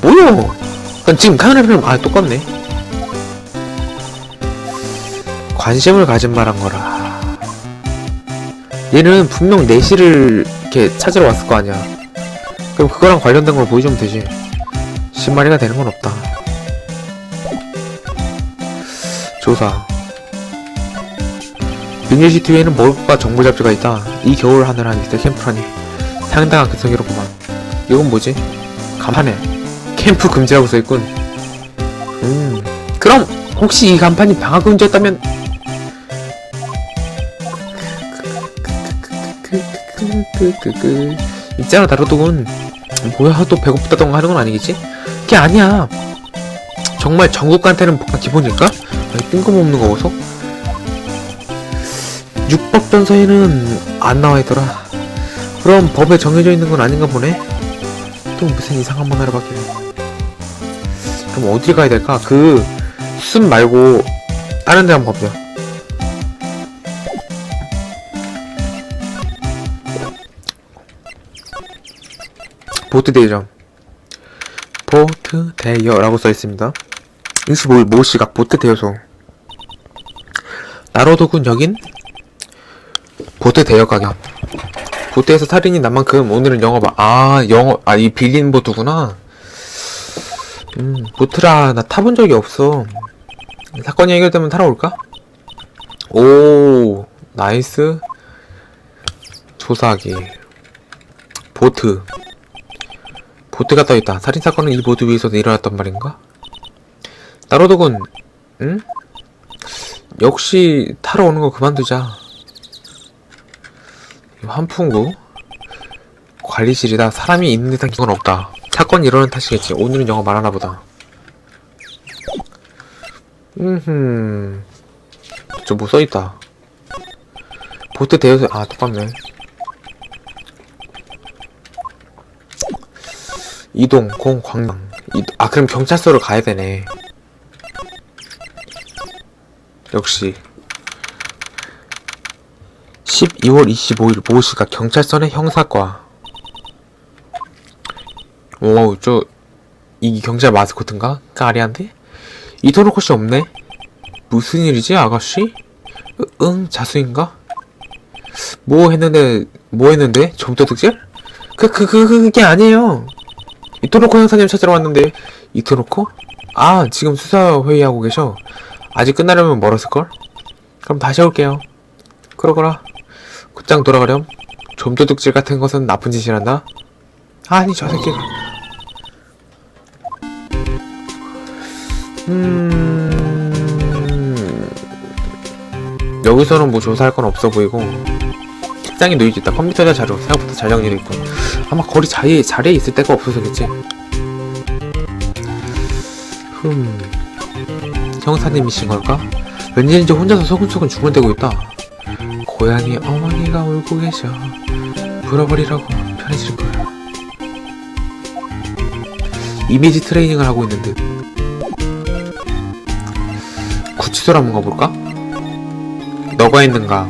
뭐야? 난 지금 카메라를 아 똑같네. 관심을 가진 말한 거라. 얘는 분명 내시를 이렇게 찾으러 왔을 거 아니야. 그럼 그거랑 관련된 걸 보여주면 되지. 10마리가 되는 건 없다. 조사. 미니시티 위에는 먹을과 정보 잡지가 있다. 이 겨울 하늘 하늘에 캠프라니. 상당한 근성이로구만. 이건 뭐지? 간판에 캠프 금지라고 써있군. 음 그럼 혹시 이 간판이 방학 금지였다면? 끄끄끄끄 있잖아 다루도군 뭐야 또 배고프다던가 하는 건 아니겠지? 그게 아니야. 정말 전국간테는 기본일까? 아니, 뜬금없는 거 어서? 육법전서에는 안 나와있더라. 그럼 법에 정해져 있는 건 아닌가 보네. 또 무슨 이상한 만화를 받기는. 그럼 어디 가야 될까? 그, 숲 말고, 다른 데 한번 가보자. 보트 대여점. 보트 대여라고 써있습니다. 25일 모시각 보트 대여소. 나로도군 여긴 보트 대여 가격. 보트에서 살인이 난 만큼 오늘은 영업 아 영업 아 이 빌린 보트구나. 음 보트라 나 타본 적이 없어. 사건이 해결되면 타러 올까? 오 나이스 조사하기 보트 보트가 떠있다. 살인 사건은 이 보트 위에서 일어났단 말인가? 나로독은 응? 역시 타러 오는 거 그만두자. 환풍구 관리실이다. 사람이 있는 듯한 기분 없다. 사건이 일어난 탓이겠지. 오늘은 영어 말하나 보다. 음흠. 저 뭐 써있다. 보트 대여소, 아, 똑같네. 이동, 공. 이, 아, 그럼 경찰서로 가야 되네. 역시. 12월 25일 모시가 경찰서 내 형사과. 오, 저, 이 경찰 마스코트인가? 까리한데? 이토록 씨 없네? 무슨 일이지, 아가씨? 으, 응, 자수인가? 뭐 했는데, 뭐 했는데? 점도둑질? 그, 그, 그, 그게 아니에요. 이토로코 형사님 찾으러 왔는데, 이토로코? 아, 지금 수사 회의하고 계셔. 아직 끝나려면 멀었을걸? 그럼 다시 올게요. 그러거라. 곧장 돌아가렴. 좀도둑질 같은 것은 나쁜 짓이란다. 아니 저 새끼가. 음. 여기서는 뭐 조사할 건 없어 보이고 책상에 놓여져 있다. 컴퓨터나 자료 생각보다 잘 정리돼 있고 아마 거리 자리에 자리에 있을 데가 없어서겠지. 흠. 형사님이신 걸까? 왠지 혼자서 소근소근 중얼대고 있다. 고양이 어머니가 울고 계셔. 불어버리라고 편해질 거야. 이미지 트레이닝을 하고 있는 듯. 구치소를 한번 가볼까? 너가 있는가?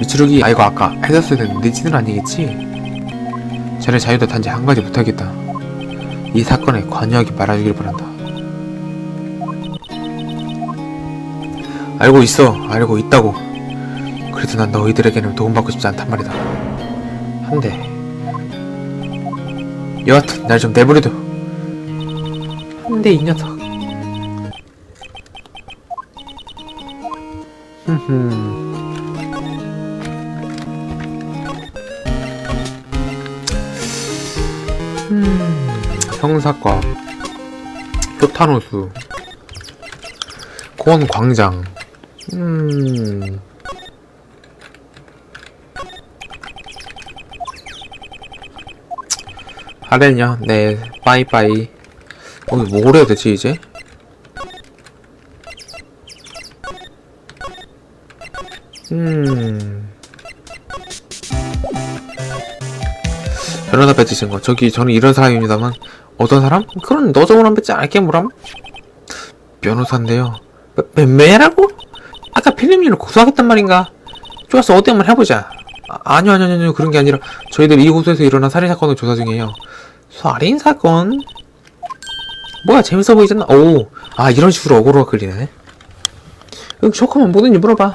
미추루기 아이고 아까 해줬어야 됐는데 지는 아니겠지? 전에 자유도 단지 한 가지 부탁이다. 이 사건에 관여하기 말아주길 바란다. 알고 있어. 알고 있다고. 그래도 난 너희들에게는 도움받고 싶지 않단 말이다. 한데. 여하튼 날 좀 내버려둬. 한데 이 녀석. 음, 형사과, 효타노수, 공원 광장, 음. 하래냐? 네, 빠이빠이. 어, 뭘 해야 되지, 이제? 음. 변호사 뺏으신 거. 저기, 저는 이런 사람입니다만, 어떤 사람? 그런 너 저거랑 뺏지 않을게, 뭐람? 변호사인데요. 매, 매라고? 아까 필름이를 고소하겠단 말인가? 좋았어, 어디 한번 해보자. 아, 아니요, 아니요, 아니요, 그런 게 아니라, 저희들 이곳에서 일어난 살인 사건을 조사 중이에요. 살인 사건? 뭐야 재밌어 보이잖아. 오, 아 이런 식으로 어그로가 끌리네. 응, 쇼크만 뭐든지 물어봐.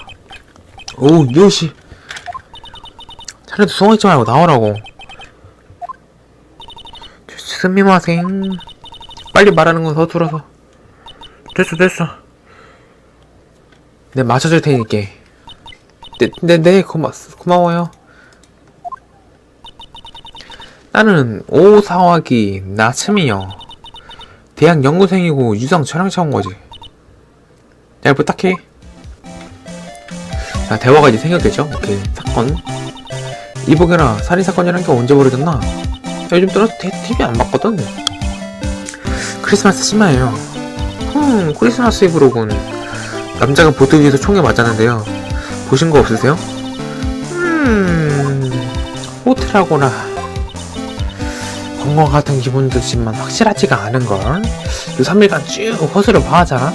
오, 요시. 자네도 숨어있지 말고 나오라고. 스미마생. 빨리 말하는 건 서툴어서. 됐어, 됐어. 네, 맞춰줄 테니까. 네, 네, 네, 고마, 고마워요. 나는 오사와기 나츠미요. 대학 연구생이고 유성 촬영차 온 거지. 잘 부탁해. 자, 대화가 이제 생겼겠죠? 오케이. 사건. 이보게나 살인 사건이란 게 언제 벌어졌나? 요즘 들어서 TV 안 봤거든. 크리스마스 심하예요. 흠, 크리스마스 이브로 군. 남자가 보트 위에서 총에 맞았는데요. 보신 거 없으세요? 음, 호텔하거나 본것 같은 기분도 있지만 확실하지가 않은걸. 요 3일간 쭉 호수를 봐하잖아?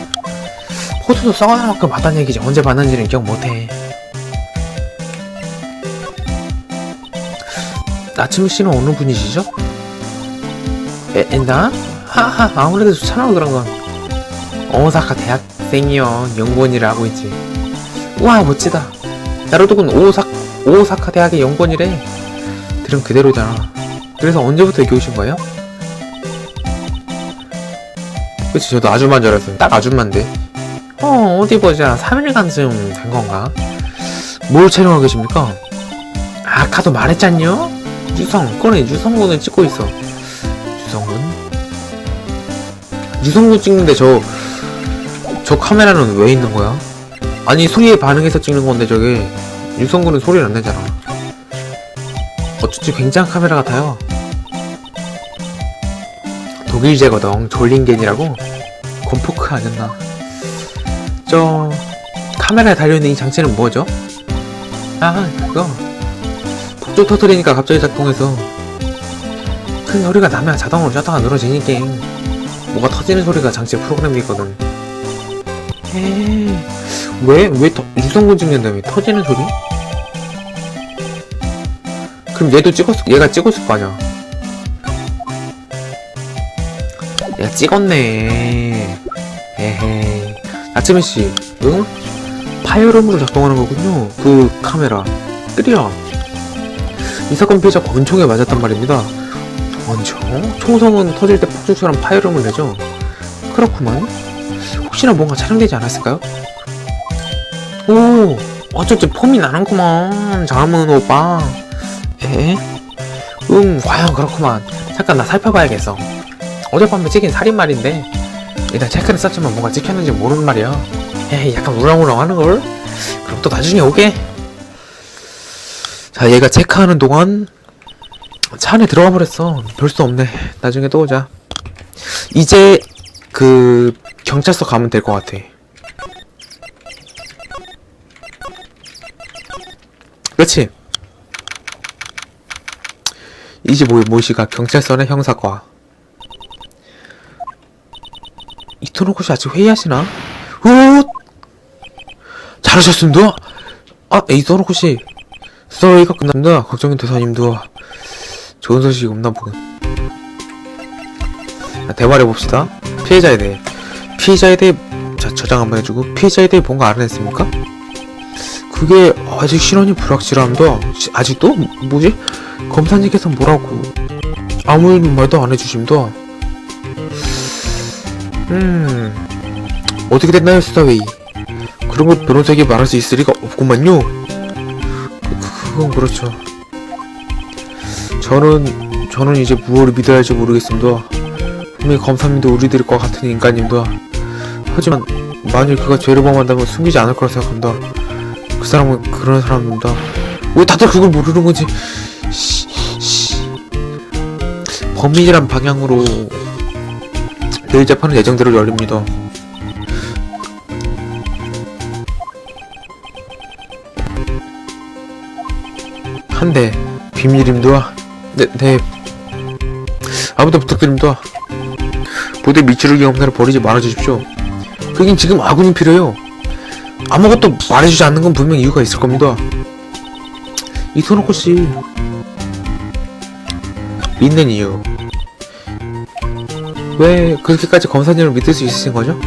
호수도 썩어날 만큼 봤단 얘기지. 언제 봤는지는 기억 못해. 나츠미 씨는 어느 분이시죠? 에, 에, 나? 하하, 아무래도 좋잖아, 그런 건. 오사카 대학생이요. 연구원일을 하고 있지. 우와, 멋지다. 나로도군 오사, 오사카 대학의 연구원이래. 들은 그대로잖아. 그래서 언제부터 여기 오신 거예요? 그치, 저도 아줌마인 줄 알았어요. 딱 아줌마인데. 어, 어디 보자. 3일간쯤 된 건가? 뭘 촬영하고 계십니까? 아까도 말했잖요? 유성, 꺼내. 유성군을 찍고 있어. 유성군? 유성군 찍는데 저, 저 카메라는 왜 있는 거야? 아니, 소리에 반응해서 찍는 건데 저게, 유성군은 소리를 안 내잖아. 어쩐지 굉장한 카메라 같아요. 독일 제거동 졸링겐이라고? 곰포크 아니었나? 저, 카메라에 달려있는 이 장치는 뭐죠? 아, 그거. 폭죽 터트리니까 갑자기 작동해서 큰 소리가 나면 자동으로 셔터가 눌러지니까 뭐가 터지는 소리가 장치 프로그램이 있거든 에이 왜? 왜 터, 유성군 찍는다며 터지는 소리? 그럼 얘도 찍었을 얘가 찍었을 거 아니야 얘가 찍었네 에헤이 나츠미씨 응? 파이어룸으로 작동하는 거군요 그 카메라 뜨려 이 사건 피해자 권총에 맞았단 말입니다. 권총? 총성은 터질 때 폭죽처럼 파이름을 내죠. 그렇구만. 혹시나 뭔가 촬영되지 않았을까요? 오, 어쩐지 폼이 나는구만. 장문 오빠. 에? 응, 과연 그렇구만. 잠깐 나 살펴봐야겠어. 어젯밤에 찍힌 살인말인데 일단 체크를 썼지만 뭔가 찍혔는지 모르는 말이야. 에이, 약간 우렁우렁 하는걸? 그럼 또 나중에 오게. 자, 얘가 체크하는 동안 차 안에 들어가 버렸어. 별 수 없네. 나중에 또 오자. 이제 그 경찰서 가면 될 것 같아. 그렇지? 이제 뭐 모시가 경찰서나 형사과. 이토노코 씨 아직 회의하시나? 오! 잘하셨습니다. 아, 이토노코 씨. 스토리가 끝납니다. 걱정인 도사님도 좋은 소식이 없나 보군. 자, 대화를 해봅시다. 피해자에 대해. 피해자에 대해, 자, 저장 한번 해주고, 피해자에 대해 뭔가 알아냈습니까? 그게 아직 신원이 불확실합니다. 시- 아직도? 뭐지? 검사님께서 뭐라고? 아무 말도 안 해주십니다. 음, 어떻게 됐나요, 수사회의? 그런 것 변호사에게 말할 수 있을 리가 없구만요. 그건 그렇죠. 저는 저는 이제 무엇을 믿어야 할지 모르겠습니다. 분명히 검사님도 우리들과 같은 인간입니다. 하지만 만일 그가 죄를 범한다면 숨기지 않을 거라 생각합니다. 그 사람은 그런 사람입니다. 왜 다들 그걸 모르는 건지. 범인이란 방향으로 내일 재판은 예정대로 열립니다. 한대 비밀입니다. 네, 네. 아무도 부탁드립니다. 부대 미추르기 검사를 버리지 말아주십시오. 그긴 지금 아군이 필요해요. 아무것도 말해주지 않는 건 분명 이유가 있을 겁니다. 이토노코 씨 믿는 이유. 왜 그렇게까지 검사님을 믿을 수 있으신 거죠?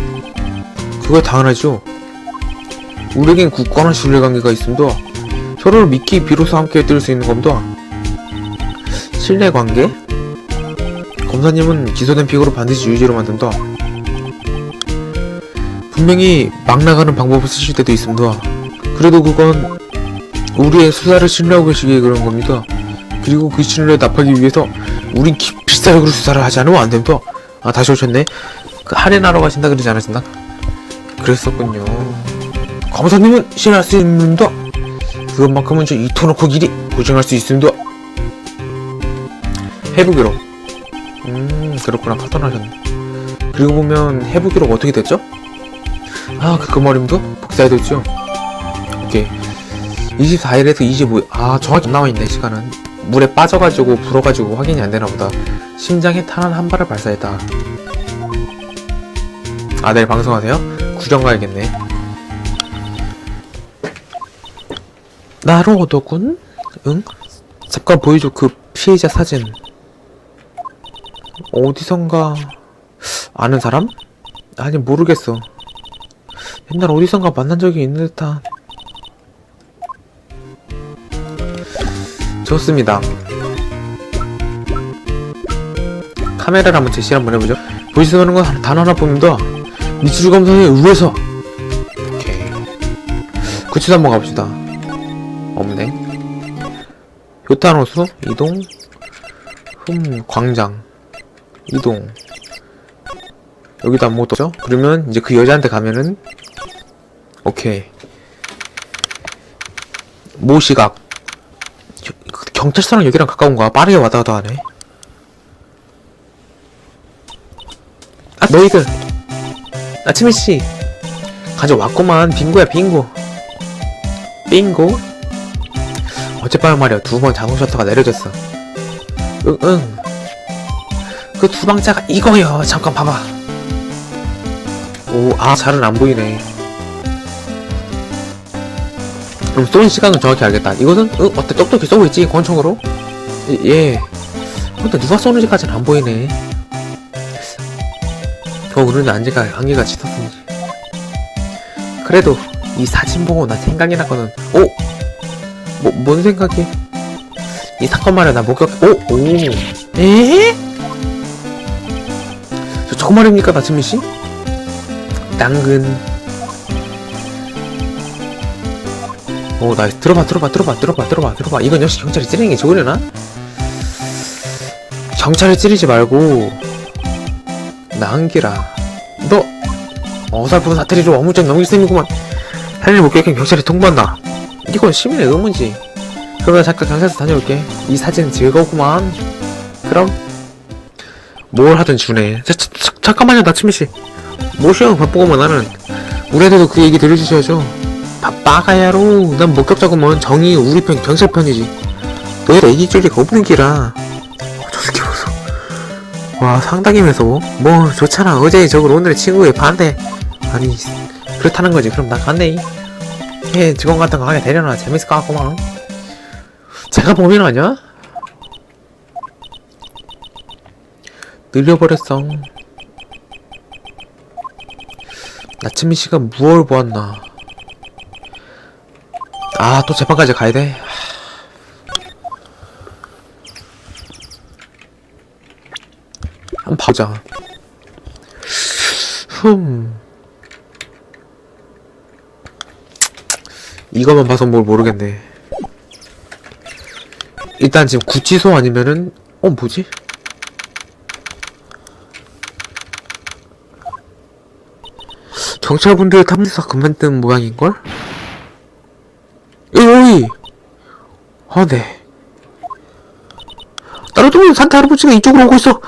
그거 당연하죠. 우리에겐 굳건한 신뢰관계가 있습니다. 서로를 믿기 비로소 함께 뛸수 있는 겁니다. 신뢰관계? 검사님은 기소된 피고를 반드시 유죄로 만든다. 분명히 막 나가는 방법을 쓰실 때도 있습니다. 그래도 그건 우리의 수사를 신뢰하고 계시기에 그런 겁니다. 그리고 그 신뢰를 납하기 위해서 우린 기- 필사적으로 수사를 하지 않으면 안 됩니다. 아 다시 오셨네. 그 할인하러 가신다 그러지 않았었나? 그랬었군요. 검사님은 신뢰할 수 있습니다. 그것만큼은 저 이토노코 길이 보증할 수 있습니다. 해부기록. 음 그렇구나 파탄하셨네. 그리고 보면 해부기록 어떻게 됐죠? 아 그거 말입니다. 복사해뒀죠. 오케이. 24일에서 25일. 아 정확히 안 나와있네 시간은. 물에 빠져가지고 불어가지고 확인이 안 되나 보다. 심장에 탄환 한 발을 발사했다. 아 내일 방송하세요? 구경 가야겠네. 나로 오더군? 응? 잠깐 보여줘 그 피해자 사진. 어디선가 아는 사람? 아니 모르겠어. 옛날 어디선가 만난 적이 있는 듯한. 좋습니다. 카메라를 한번 제시 한번 해보죠. 보시는 건 단 하나뿐입니다. 미술 검사에 의해서. 오케이. 구치소 한번 가봅시다. 없네. 효탄호수 이동. 흠 광장 이동. 여기도 아무것도 없죠? 그러면 이제 그 여자한테 가면은 오케이. 모시각. 경찰서랑 여기랑 가까운가? 빠르게 왔다 갔다 하네. 아, 너희들. 아침이 씨. 가져왔구만. 빙고야, 빙고. 빙고? 어젯밤에 말이야. 두 번 자동 셔터가 내려졌어. 응, 응. 그 두 방자가 이거요. 잠깐 봐봐. 오, 아, 잘은 안 보이네. 그럼 쏜 시간은 정확히 알겠다. 이것은, 응, 어때? 똑똑히 쏘고 있지? 권총으로? 예, 예. 근데 누가 쏘는지까지는 안 보이네. 더 그런지 안개가, 안개가 짙었는지. 그래도, 이 사진 보고 나 생각이 났거든. 오! 뭐, 뭔 생각이? 이 사건 말이야, 나 목격, 오! 오! 에? 저, 저거 말입니까, 나츠미 씨? 당근. 오, 나 들어봐, 들어봐, 들어봐, 들어봐, 들어봐, 들어봐. 이건 역시 경찰이 찌르는 게 좋으려나? 경찰을 찌르지 말고, 나은기라. 너, 어설픈 사태를 좀 어물쩍 넘길 셈이구만. 살인을 목격한 경찰에 통보한다. 이건 시민의 의무지. 그러면 잠깐 경찰서 다녀올게. 이 사진 즐거웠구만. 그럼, 뭘 하든 주네. 자, 자, 자, 잠깐만요, 나츠미씨. 뭐시여, 바쁘구만, 나는. 우리한테도 그 얘기 들려주셔야죠. 바빠가야로. 난 목격자구먼. 정의 우리 편, 경찰 편이지. 너희들 애기줄이 거북이라. 저 새끼 보소. 와, 상당히 매서워. 뭐, 좋잖아. 어제의 적을 오늘의 친구의 반대. 아니, 그렇다는 거지. 그럼 나 갔네. 예, 직원 같은 거 하게 되려나. 재밌을 것 같구만. 제가 범인 아니야? 늘려버렸어. 나츠미 씨가 무얼 보았나? 아, 또 재판까지 가야 돼? 한번 보자. 흠. 이거만 봐서 뭘 모르겠네. 일단 지금 구치소 아니면은, 어, 뭐지? 경찰분들 탐사 그만둔 모양인걸? 에이! 아, 네. 나루도 산타 할아버지가 이쪽으로 오고 있어!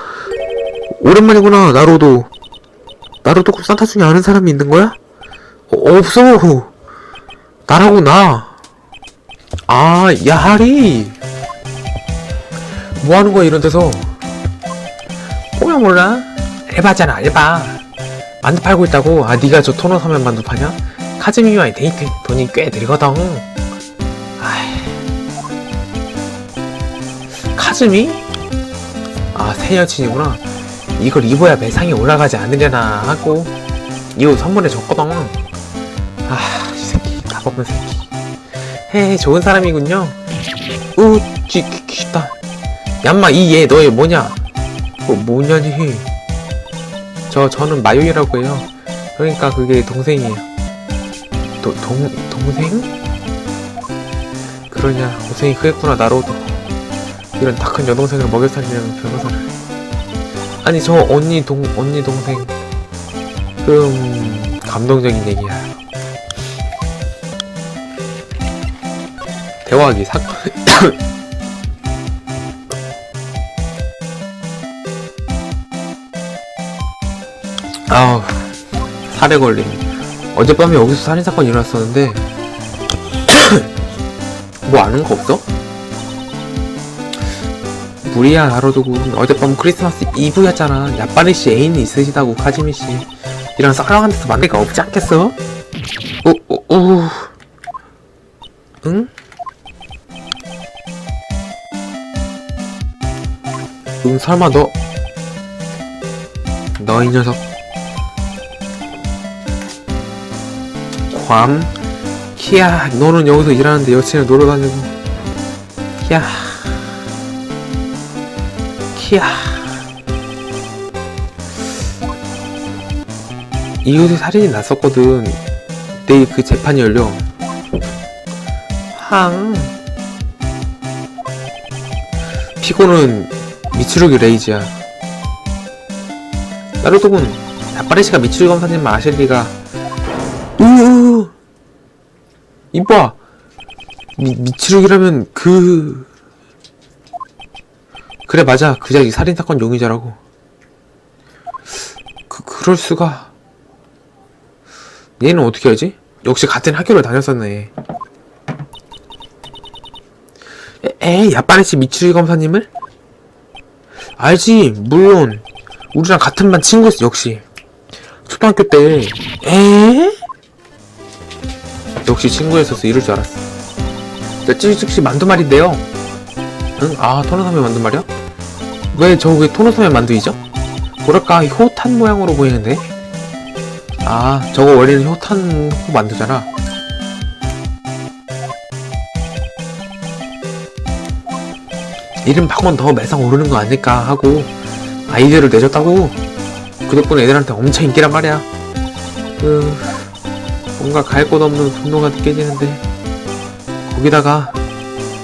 오랜만이구나. 나루도 그 산타 중에 아는 사람이 있는 거야? 어, 없어! 나라고, 나! 아, 야하리! 뭐 하는 거야, 이런 데서? 보면 몰라? 알바잖아, 알바. 만두 팔고 있다고? 아, 네가 저 토너 사면 만두 파냐? 카즈미와의 데이트 돈이 꽤 들거든. 카즈미? 아, 새 여친이구나. 이걸 입어야 매상이 올라가지 않으려나 하고 이 옷 선물해 줬거든. 아 이 새끼 답없는 새끼. 헤 좋은 사람이군요. 우쥐 귀다. 얌마 이 얘 너의 뭐냐? 뭐 뭐냐니? 저 저는 마요이라고 해요. 그러니까 그게 동생이에요. 도, 동, 동생? 그러냐? 고생이 크겠구나 나로도 이런 다큰 여동생을 먹여 살리는 변호사를. 아니 저 언니 동 언니 동생. 음 감동적인 얘기야. 대화하기 사 아우 살해 걸림 어젯밤에 여기서 살인사건이 일어났었는데 뭐 아는 거 없어? 무리야 하루두고. 어젯밤 크리스마스 이브였잖아. 야빠리씨 애인이 있으시다고 카지미씨. 이런 썰렁한 데서 만날 가 없지 않겠어? 오, 오, 오. 응? 응 설마 너 너 이 녀석. 괌? 키야 너는 여기서 일하는데 여친을 놀러 다니고 야 키야. 이웃에 살인이 났었거든. 내일 그 재판이 열려. 항 피고는 미츠루기 레이지야. 나루토군 나빠레시가 미츠루기 검사님 아실 리가. 으으 이봐. 미, 미츠루기라면 그 그래 맞아 그 자기 살인사건 용의자라고 그 그럴 수가 얘는 어떻게 알지? 역시 같은 학교를 다녔었네 에, 에이 야빠레시 미츠루기 검사님을? 알지 물론 우리랑 같은 반 친구였어 역시 초등학교 때 에? 역시 친구였어서 이럴 줄 알았어 저 찌직씨 만두말인데요 응? 아 토너섬의 만두말이야? 왜저왜 토너섬의 만두이죠? 뭐랄까 효탄 모양으로 보이는데? 아 저거 원래는 효탄 호 만두잖아. 이름 바꾸면 더 매상 오르는 거 아닐까 하고 아이디어를 내줬다고. 그 덕분에 애들한테 엄청 인기란 말이야. 그 뭔가 갈 곳 없는 분노가 느껴지는데. 거기다가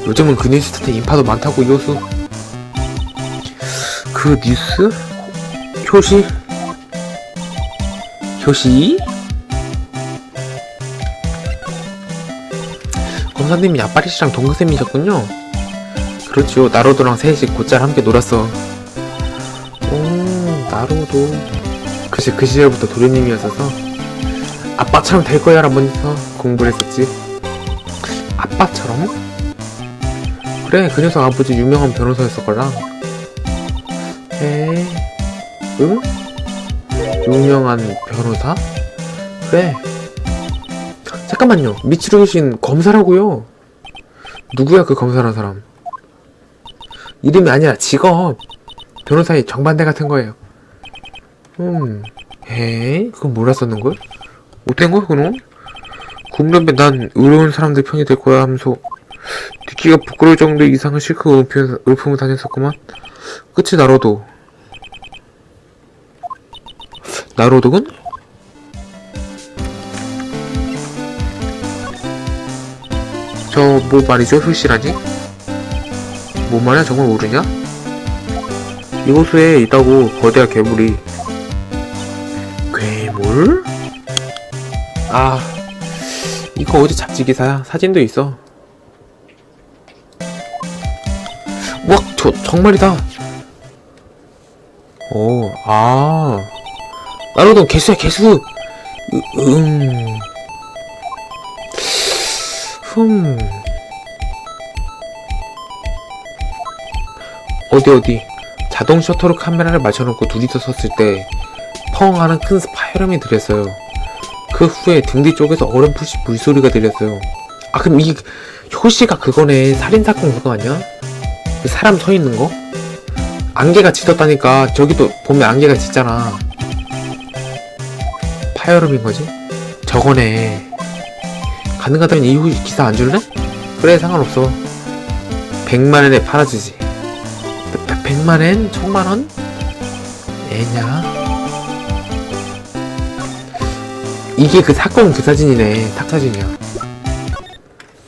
요즘은 그 뉴스한테 인파도 많다고 이호수 그 뉴스? 효시? 효시? 검사님이 야빠리씨랑 동급쌤이셨군요 그렇죠 나로도랑 셋이 곧잘 함께 놀았어 오 나로도 그치 그 시절부터 도련님이었어서 아빠처럼 될 거야 라면서 공부를 했었지 아빠처럼? 그래 그 녀석 아버지 유명한 변호사였을걸랑 에 응? 유명한 변호사? 그래 잠깐만요 미치루신 검사라고요 누구야 그 검사라는 사람 이름이 아니라 직업 변호사의 정반대 같은 거예요 음 에이 그건 몰랐었는걸? 못된 거야 그놈? 국면배 난 의로운 사람들 편이 될 거야 하면서 듣기가 부끄러울 정도 이상을 실컷 의품, 의품을 다녔었구만 끝이 나로도 나로독은? 저 뭐 말이죠 효시라니? 뭔 말이야 정말 모르냐? 이곳에 있다고 거대한 괴물이 괴물? 아 이거 어디 잡지 기사야 사진도 있어 와 저 정말이다 오 아 나로도 개수야 개수. 으, 음. 흠. 어디 어디. 자동 셔터로 카메라를 맞춰놓고 둘이서 섰을 때 펑 하는 큰 스파이럼이 들렸어요. 그 후에 등 뒤 쪽에서 어렴풋이 물소리가 들렸어요. 아 그럼 이 효시가 그거네. 살인사건 그거 아니야? 그 사람 서 있는 거? 안개가 짙었다니까. 저기도 보면 안개가 짙잖아 파열음인 거지? 저거네 가능하다면 이후 기사 안 줄래? 그래 상관없어 100만원에 팔아주지 100만엔? 1000만원? 애냐? 이게 그 사건 그 사진이네 삭사진이야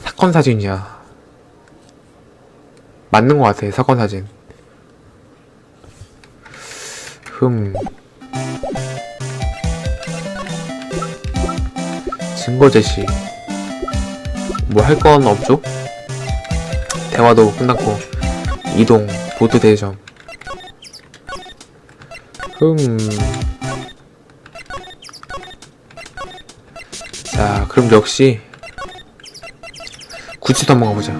사건 사진이야 맞는 것 같아 사건 사진 흠 증거 제시 뭐 할 건 없죠? 대화도 끝났고 이동 보트 대점 흠. 자, 그럼 역시 구치도 한번 가보자.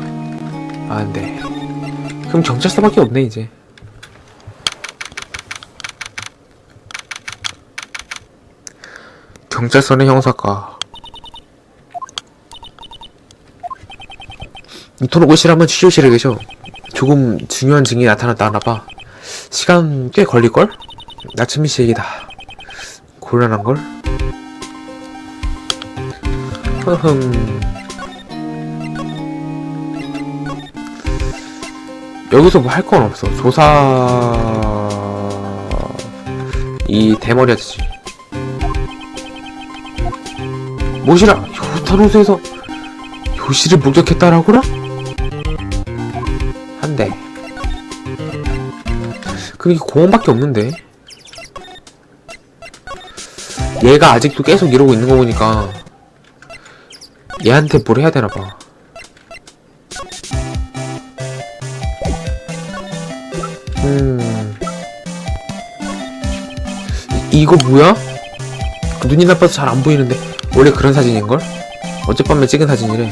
아, 안 돼. 그럼 경찰서밖에 없네 이제. 경찰서는 형사과. 오시라면 취조실에 계셔. 조금 중요한 증이 나타났다 하나봐. 시간 꽤 걸릴걸? 나츠미 씨 얘기다. 곤란한걸? 흐흠. 여기서 뭐 할 건 없어. 조사 이 대머리 아저씨. 모시라 요타노스에서 요시를 목격했다라고라? 한 대. 그럼 이게 공원밖에 없는데. 얘가 아직도 계속 이러고 있는 거 보니까 얘한테 뭘 해야 되나 봐. 음. 이, 이거 뭐야? 눈이 나빠서 잘 안 보이는데 원래 그런 사진인걸? 어젯밤에 찍은 사진이래.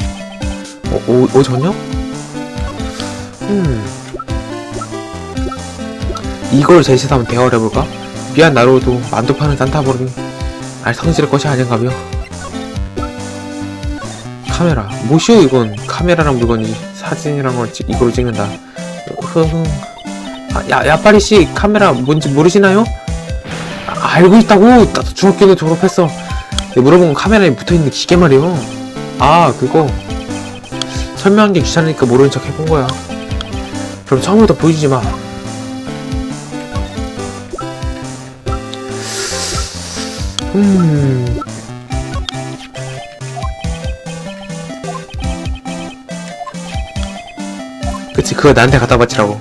어, 오, 오 저녁? 음. 이걸 한번 대화를 해볼까? 미안 나로도 만두 파는 산타 버릇이 알 성질의 것이 아닌가며. 카메라 뭐시오 이건 카메라랑 물건이 사진이랑 걸 찍, 이걸로 찍는다 흐흐 아, 야, 야빠리씨 카메라 뭔지 모르시나요? 아, 알고 있다고 나도 중학교도 졸업했어 건 카메라에 붙어있는 기계 말이요 아 그거 설명한 게 귀찮으니까 모르는 척 해본 거야 그럼 처음부터 보여주지 마. 음... 그치 그거 나한테 갖다 바치라고.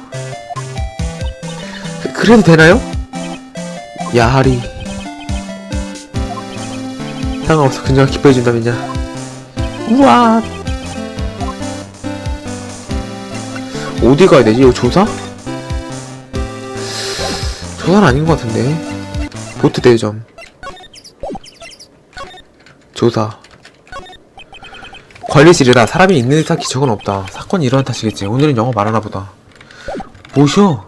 그, 그래도 되나요? 야하리. 상관없어. 그녀가 기뻐해준다면야. 우와 어디 가야 되지? 이거 조사? 조사는 아닌 것 같은데 보트 대점 조사 관리실이라 사람이 있는 듯한 기척은 없다. 사건이 일어난 탓이겠지. 오늘은 영어 말하나 보다. 뭐셔?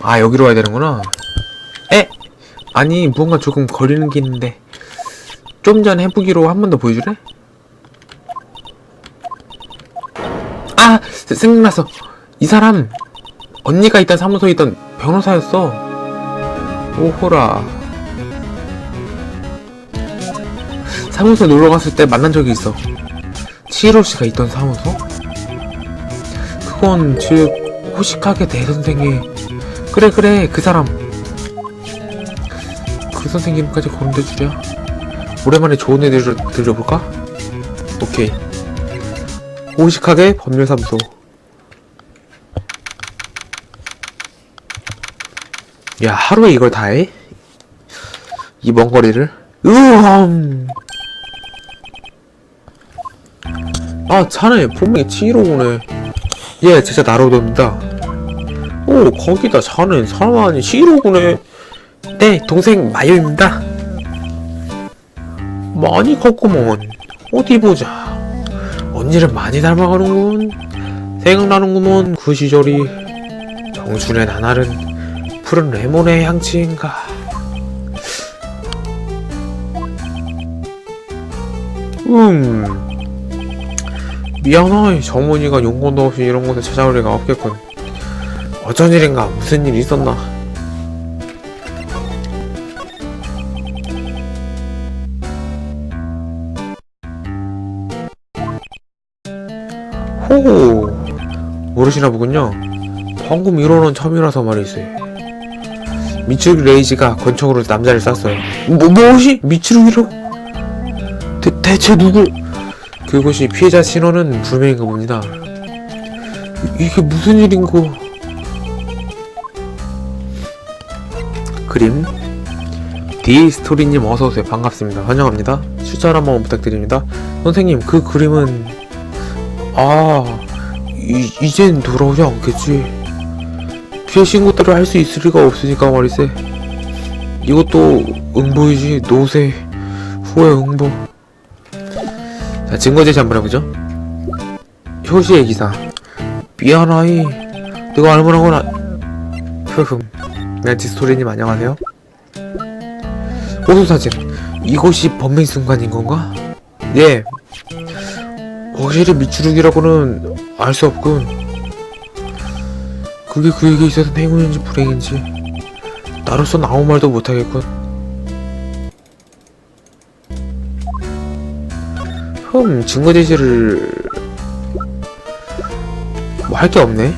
아 여기로 와야 되는구나. 에? 아니 무언가 조금 거리는 게 있는데 좀전 해보기로 한 번 더 보여줄래? 아 세- 생각났어. 이 사람 언니가 있던 사무소에 있던 변호사였어. 오호라. 사무소 놀러 갔을 때 만난 적이 있어. 치히로 씨가 있던 사무소? 그건 즉 호식하게 대선생의 그래 그래 그 사람 그 선생 이름까지 거론돼 주랴 오랜만에 좋은 애들 들려볼까? 오케이. 호식하게 법률사무소 야 하루에 이걸 다 해? 이 먼 거리를? 으엄 아 자네. 분명히 치이로 오네. 예 진짜 나로도입니다. 오 거기다 자넨 사람 아니 치이로 오네. 네 동생 마유입니다 많이 컸구먼 어디 보자. 언니를 많이 닮아가는군. 생각나는구먼 그 시절이. 정순의 나날은 푸른 레몬의 향취인가. 음. 미안해 정문이가 용건도 없이 이런 곳에 찾아올 리가 없겠군. 어쩐 일인가? 무슨 일이 있었나 호 모르시나 보군요. 방금 이러는 참이라서 말이지. 미츠루기 레이지가 권총으로 남자를 쐈어요. 뭐, 무엇이? 미츠루기로? 대, 대체 누구? 그곳이 피해자 신원은 불명인가 봅니다. 이- 이게 무슨 일인고? 그림. 디 스토리님 어서오세요. 반갑습니다. 환영합니다. 추천 한번 부탁드립니다. 선생님 그 그림은 아 이, 이젠 돌아오지 않겠지. 피해 신고들을 할 수 있을 리가 없으니까 말이세. 이것도 응보이지 노세 후회 응보. 자 증거 제시 한번 해보죠. 효시의 기사. 미안하이. 내가 알만한 건 아... 흐흠. 네 디스토리님 안녕하세요. 호수사진. 이곳이 범행 순간인 건가? 예 확실히 미추룩이라고는 알 수 없군. 그게 그에게 있어서 행운인지 불행인지 나로선 아무 말도 못하겠군. 흠 증거 제시를 뭐 할 게 없네